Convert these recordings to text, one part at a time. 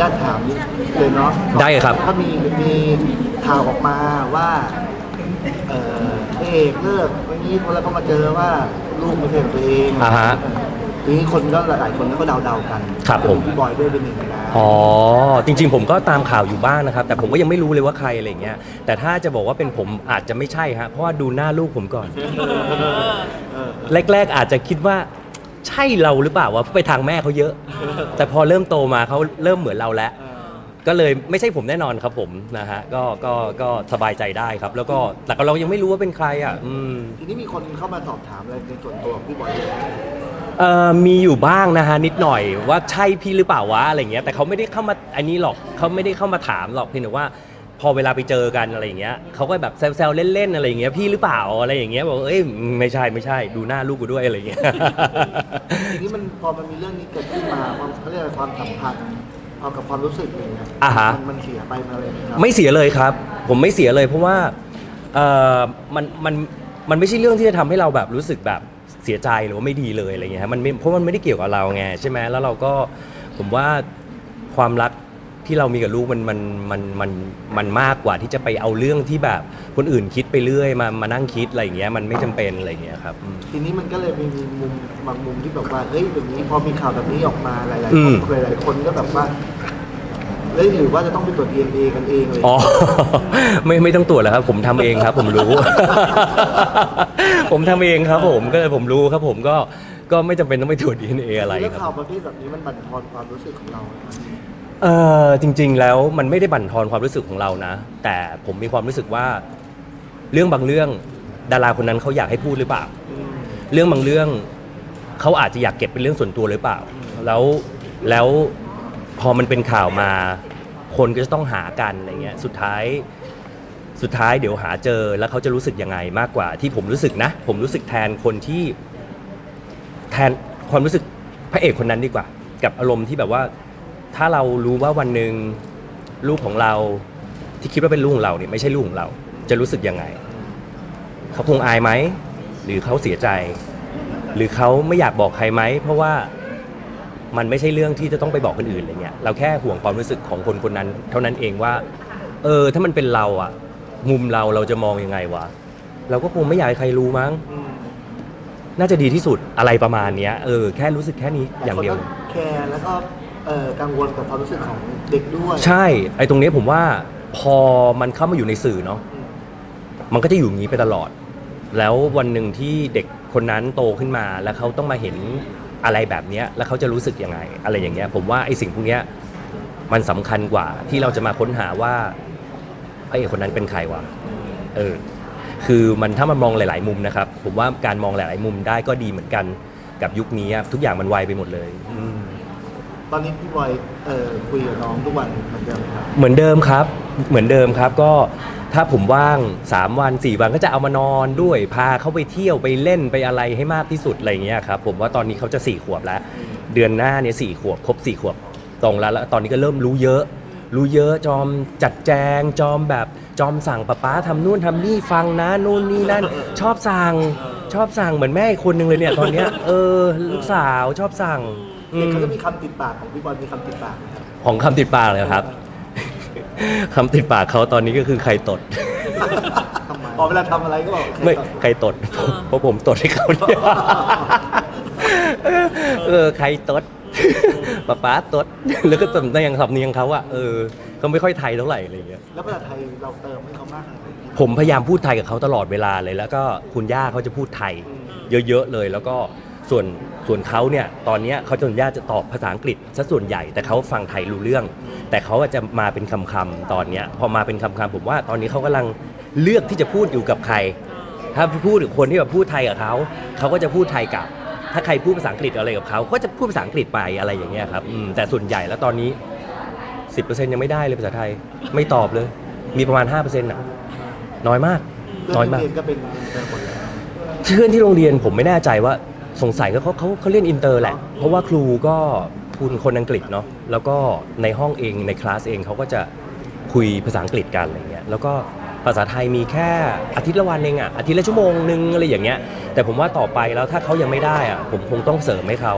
ญาตถามเลยเนาะได้ครับ ถ้ามีมีข่าวออกมาว่าเออพระเอกเลิกวันนี้คนแล้วก็มาเจอว่าลูกไม่ใช่ของตัวเองอ่าฮะทีนี้คนก็หลายๆคนก็เดาๆกันครับผม พี่บอยด้วยเป็นหนึ่งในนั้น อ๋อ จริงๆ ผมก็ตามข่าวอยู่บ้างนะครับ แต่ผมก็ยังไม่รู้เลยว่าใครอะไรอย่างเงี้ยแต่ถ้าจะบอกว่าเป็นผมอาจจะไม่ใช่ฮะเพราะว่าดูหน้าลูกผมก่อนเออแรกๆ อาจจะคิดว่า ใช่เราหรือเปล่าวะไปทางแม่เขาเยอะ แต่พอเริ่มโตมาเขาเริ่มเหมือนเราแล้วเออก็เลยไม่ใช่ผมแน่นอนครับผมนะฮะก็ก็ก็สบายใจได้ครับ แล้วก็แต่ก็เรายังไม่รู้ว่าเป็นใครอะอืม ทีนี้มีคนเข้ามาสอบถามอะไรในส่วนตัวของพี่บอยด้วยเอ่อมีอยู่บ้างนะฮะนิดหน่อยว่าใช่พี่หรือเปล่าวะอะไรเงี้ยแต่เขาไม่ได้เข้ามาอันนี้หรอกเขาไม่ได้เข้ามาถามหรอกเพียงแต่ว่า พอเวลาไปเจอกันอะไรอย่างเงี้ยเขาก็แบบแซวๆเล่นๆอะไรอย่างเงี้ยพี่หรือเปล่าอะไรอย่างเงี้ยบอกเอ้ยไม่ใช่ไม่ใช่ดูหน้าลูกกูด้วยอะไรอย่างเงี้ย ทีนี้มันพอมันมีเรื่องนี้เกิดขึ้นมาความเขาเรียกอะไรความสัมพันธ์เอากับความรู้สึกอย่างเงี้ยอ่าฮะ มันมันเสียไปมาเลยนะครับไม่เสียเลยครับ ผมไม่เสียเลยเพราะว่าเอ่อมันมันมันไม่ใช่เรื่องที่จะทำให้เราแบบรู้สึกแบบเสียใจหรือว่าไม่ดีเลยอะไรเงี้ยฮะมันไม่เพราะมันไม่ได้เกี่ยวกับเราไงใช่ไหมแล้วเราก็ผมว่าความรัก ที่เรามีกับลูกมันมันมันมันมันมากกว่าที่จะไปเอาเรื่องที่แบบคนอื่นคิดไปเรื่อยมามานั่งคิดอะไรอย่างเงี้ยมันไม่จำเป็นอะไรอย่างเงี้ยครับอืม ทีนี้มันก็เลยมีมีมุมบางมุมที่แบบว่าเฮ้ยแบบนี้พอมีข่าวแบบนี้ออกมาหลายๆอืคมนหลายๆคนก็แบบว่าเฮ้ยหรือว่าจะต้องไปตรวจ DNA กันเองเลยอ๋อ ไม่ไม่ต้องตรวจแล้วครับ ผมทำเองครับ ผมรู้ ผมทำเองครับ ผมก็เลยผมรู้ครับผมก็ก็ไม่จำเป็นต้องไปตรวจ DNA อะไรแล้วครับข่าวประเภทแบบนี้มันบั่นทอนความรู้สึกของเราไหมครับ เออจริง ๆ แล้วมันไม่ได้บั่นทอนความรู้สึกของเรานะ แต่ผมมีความรู้สึกว่า เรื่องบางเรื่อง ดาราคนนั้นเขาอยากให้พูดหรือเปล่า เรื่องบางเรื่องเขาอาจจะอยากเก็บเป็นเรื่องส่วนตัวหรือเปล่า แล้วแล้วพอมันเป็นข่าวมา คนก็จะต้องหากันอะไรเงี้ยสุดท้าย สุดท้ายเดี๋ยวหาเจอแล้วเขาจะรู้สึกยังไงมากกว่า ที่ผมรู้สึกนะ ผมรู้สึกแทนคนที่ แทนความรู้สึกพระเอกคนนั้นดีกว่า กับอารมณ์ที่แบบว่า ถ้าเรารู้ว่าวันหนึ่งลูกของเราที่คิดว่าเป็นลูกของเราเนี่ยไม่ใช่ลูกของเรา จะรู้สึกยังไง เขาคงอายไหม หรือเขาเสียใจ หรือเขาไม่อยากบอกใครไหม เพราะว่ามันไม่ใช่เรื่องที่จะต้องไปบอกคนอื่นอะไรเงี้ยเราแค่ห่วงความรู้สึกของคนคนนั้น เท่านั้นเองว่า เออ ถ้ามันเป็นเราอะมุมเราเราจะมองยังไงวะเราก็คงไม่อยากให้ใครรู้มั้ง น่าจะดีที่สุดอะไรประมาณเนี้ยเออแค่รู้สึกแค่นี้อย่างเดียว แคร์แล้วก็ เอ่อกังวลกับความรู้สึกของเด็กด้วยใช่ ไอ้ตรงเนี้ยผมว่าพอมันเข้ามาอยู่ในสื่อเนาะอืมมันก็จะอยู่อย่างนี้ไปตลอด แล้ววันหนึ่งที่เด็กคนนั้นโตขึ้นมา แล้วเขาต้องมาเห็นอะไรแบบเนี้ยแล้วเขาจะรู้สึกยังไง อะไรอย่างเงี้ย ผมว่าไอ้สิ่งพวกเนี้ยมันสำคัญกว่าที่เราจะมาค้นหาว่าพระเอกคนนั้นเป็นใครวะ เออ คือมันถ้ามันมองหลาย ๆ มุมนะครับ ผมว่าการมองหลาย ๆ มุมได้ก็ดีเหมือนกันกับยุคนี้อะทุกอย่างมันไวไปหมดเลย อืม ตอนนี้พี่บอยเอ่อคุยกับน้องทุกวันเหมือนเดิมครับเหมือนเดิมครับ เหมือนเดิมครับก็ถ้าผมว่าง 3 วัน 4 วันก็จะเอามานอนด้วยพาเขาไปเที่ยวไปเล่นไปอะไรให้มากที่สุดอะไรอย่างเงี้ยครับผมว่าตอนนี้เขาจะ 4 ขวบแล้ว เดือนหน้าเนี่ยสขวบครบ 4 ขวบตรงแล้วแล้วตอนนี้ก็เริ่มรู้เยอะ รู้เยอะจอมจัดแจงจอมแบบจอมสั่งป้าป๊าทำนู่นทำนี่ฟังนะนู่นนี่นั่น ชอบสั่งชอบสั่งเหมือนแม่อีกคนนึงเลยเนี่ยตอนเนี้ยเออลูกสาวชอบสั่ง เด็กมเขาจะมีคำติดปากของพี่บอยมีคำติดปากไหมครับของคำติดปากเลยครับ คำติดปากเขาตอนนี้ก็คือใครตดพอเวลาทำอะไรก็บอกไม่ใครตดเพราะผมตดให้เขาเนี่ยเออใครตดป๊าป๊าตด แล้วก็สำเนียงสำเนียงเขาอะเออเขาไม่ค่อยไทยเท่าไหร่อะไรอย่างเงี้ย แล้วภาษาไทยเราเติมให้เขามากขนาดไหนผมพยายามพูดไทยกับเขาตลอดเวลาเลย แล้วก็คุณย่าเขาจะพูดไทย เยอะๆเลย แล้วก็ ส่วนส่วนเขาเนี่ยตอนเนี้ยเขาส่วนย่าจะตอบภาษาอังกฤษซะส่วนใหญ่แต่เขาฟังไทยรู้เรื่อง แต่เขาอาจจะมาเป็นคำๆตอนเนี้ยพอมาเป็นคำๆผมว่าตอนนี้เขากำลังเลือกที่จะพูดอยู่กับใคร ถ้าพูดกับคนที่แบบพูดไทยกับเขาเขาก็จะพูดไทยกลับ ถ้าใครพูดภาษาอังกฤษอะไรกับเขาก็จะพูดภาษาอังกฤษไปอะไรอย่างเงี้ยครับอืมแต่ส่วนใหญ่แล้วตอนนี้ 10%ยังไม่ได้เลยภาษาไทยไม่ตอบเลย มีประมาณ5%น่ะน้อยมากเพื่น้อยอนมากเรียนก็เป็นเติมหมดเลยเพื่อนที่โรงเรียนผมไม่แน่ใจว่า สงสัยก็เขาเขาเขาเรียนอินเตอร์แหละ เพราะว่าครูก็คุณคนอังกฤษเนาะแล้วก็ในห้องเองในคลาสเองเขาก็จะคุยภาษาอังกฤษกันอะไรเงี้ยแล้วก็ภาษาไทยมีแค่อาทิตย์ละวันเองอะอาทิตย์ละชั่วโมงนึงอะไรอย่างเงี้ยแต่ผมว่าต่อไปแล้วถ้าเขายังไม่ได้อะผมคงต้องเสริมให้เขา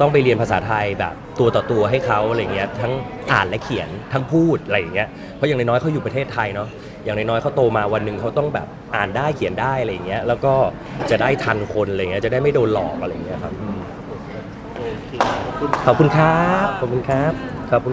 ต้องไปเรียนภาษาไทยแบบตัวต่อตัวให้เขาอะไรเงี้ยทั้งอ่านและเขียนทั้งพูดอะไรอย่างเงี้ยเพราะอย่างน้อยๆเขาอยู่ประเทศไทยเนาะ อย่างน้อยๆเขาโตมาวันหนึ่งเขาต้องแบบอ่านได้เขียนได้อะไรอย่างเงี้ยแล้วก็จะได้ทันคนอะไรเงี้ยจะได้ไม่โดนหลอกอะไรอย่างเงี้ยครับขอบคุณครับขอบคุณครับขอบคุณ